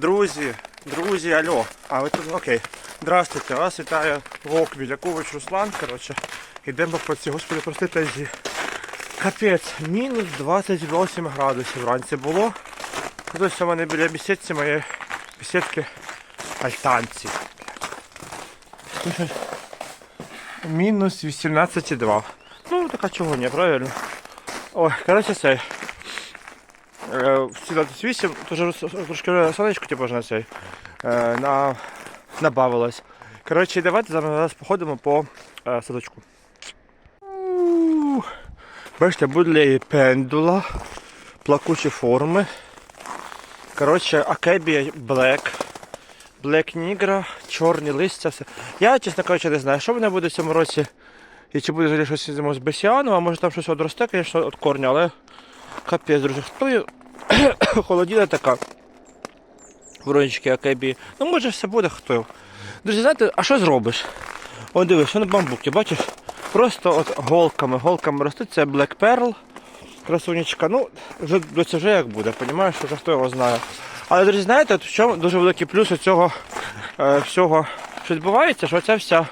Друзі, друзі, алло. А ви тут окей. Здравствуйте, вас вітає Вовк Білякович Руслан. Коротше, йдемо по цій, господи, прости тазі. Капець, мінус 28 градусів вранці було. Хтось у мене біля бесідці моєї бесідки альтанці. Мінус 18,2. Ну, така чого ні, правильно. Ой, коротше, цей. Е, всі 28, то вже трошки сонечко типу, на цей. Е, на, набавилось. Коротше, давайте зараз, походимо по е, садочку. Бачите, будлі пендула, плакучі форми. Коротше, Акебі Black. Black Nigra, чорні листя, все. Я, чесно кажучи, не знаю, що мене буде в цьому році. І чи буде взагалі щось з бесіану, а може там щось одросте, звісно, від корня, але капець, друзі. Хто? холодіна така. Воронечки Акебі. Ну може все буде хто. Друзі, знаєте, а що зробиш? О, дивись, що на бамбуки, бачиш? Просто от голками, голками ростуть, це Black Pearl. Красунечка. Ну, вже цього вже як буде, розумієш, вже хто його знає. Але, друзі, знаєте, в чому дуже великий плюс цього е, всього, що відбувається, що ця вся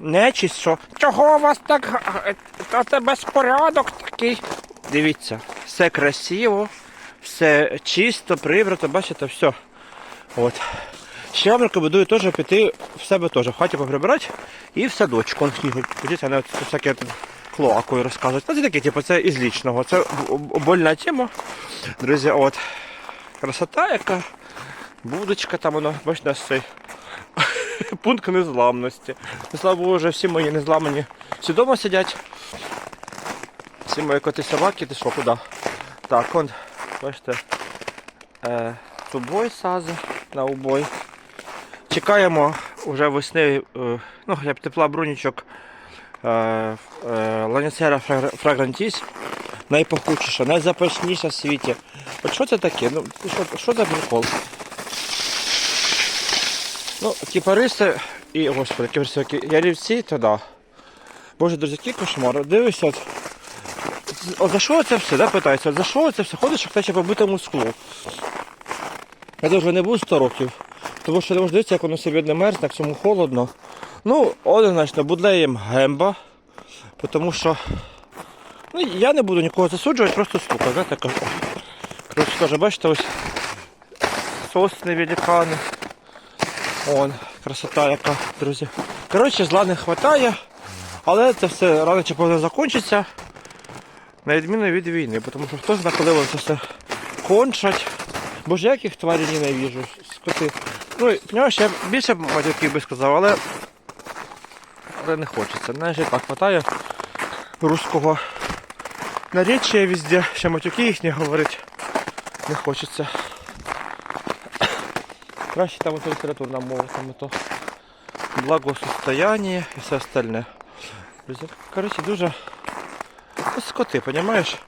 нечість, що чого у вас так, е, та це безпорядок такий. Дивіться, все красиво, все чисто, прибрато, бачите, все. От. Ще вам рекомендую теж піти в себе теж, в хаті поприбирати і в садочку. Подивіться, тут всяке клоакою розказують. Це таке, типу, це із лічного. Це больна тема. Друзі, от. Красота яка. Будочка там воно, бачите, цей пункт незламності. Ну, Слава Богу, вже всі мої незламані всі вдома сидять. Всі мої коти собаки, ти що, куди? Так, он, бачите, е, тубой сази на убой. Чекаємо вже весни, е, ну хоча б тепла брунічок е, е, Ланіцера фрагрантіс. Найпахучіша, найзапашніша в світі. От що це таке? Ну, що, що за прикол? Ну, кіпариси і, господи, кіпариси, які ярівці, то да. Боже, друзі, який кошмар. Дивишся, от, от за що це все, да, питається, за що це все ходиш, як наче по битому склу. Я вже не був 100 років, тому що не можна дивитися, як воно не мерзне, як цьому холодно. Ну, однозначно, будлеєм гемба, тому що ну, я не буду нікого засуджувати, просто стука, знаєте, кажу. Коротше каже, бачите, ось сосни великани. Вон, красота яка, друзі. Коротше, зла не вистачає, але це все рано чи пізно закінчиться. На відміну від війни, тому що хто знає, коли воно це все кончать. Боже, як їх тварі ненавіжу, скоти. Ну, розумієш, я більше матюків би сказав, але, але не хочеться. Знаєш, і так вистачає руського наречия везде, ще матюки їхні говорить не хочеться. Краще там ото літературна мова, там ото благосостояние і все остальне. Коротше, дуже скоти, розумієш?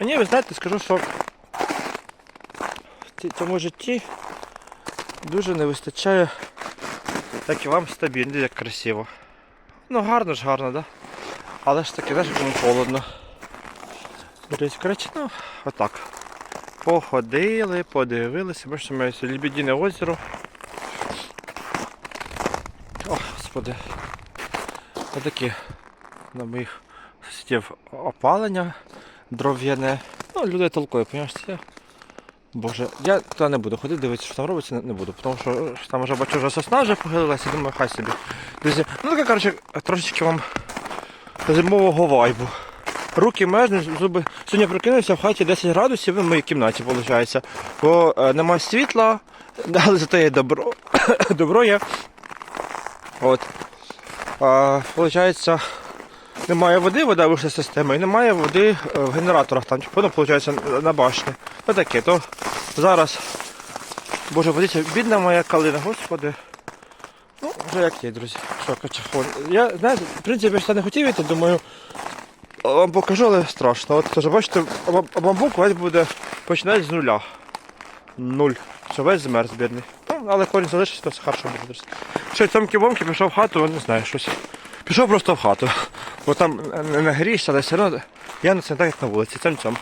Мені, ви знаєте, скажу, що в цьому житті дуже не вистачає так і вам стабільно, як красиво. Ну гарно ж гарно, да? Але ж таки, знаєш, кому холодно. Коротше, ну, отак. Походили, подивилися, бачите, моє Лебедине озеро. О, господи. Отакі на моїх сусідів опалення дров'яне. Ну, толкою, розумієш, це. Боже, я туди не буду ходити, дивитися, що там робиться, не, буду, тому що е, там вже бачу, вже сосна вже похилилася, думаю, хай собі. Друзі, ну таке, коротше, трошечки вам зимового вайбу. Руки мерзнуть, зуби. Сьогодні прокинувся в хаті 10 градусів в моїй кімнаті, виходить. Бо е, немає світла, але зато є добро. добро є. От. А, Получається, немає води, вода вийшла з системи, і немає води е, в генераторах, там, воно, виходить, на башні. Ось таке, то зараз. Боже, подивіться, бідна моя калина, господи. Ну, вже як є, друзі. Що, качахон. Я, знаєте, в принципі, я ж не хотів йти, думаю, вам покажу, але страшно. От теж бачите, бам- бамбук весь буде починати з нуля. Нуль. Що весь змерз бідний. Ну, але корінь залишився, то все хорошо буде. Що, цьомки бомки пішов в хату, не знаю, щось. Пішов просто в хату. Бо там не нагрієшся, але все одно я не так, як на вулиці. цим цьом.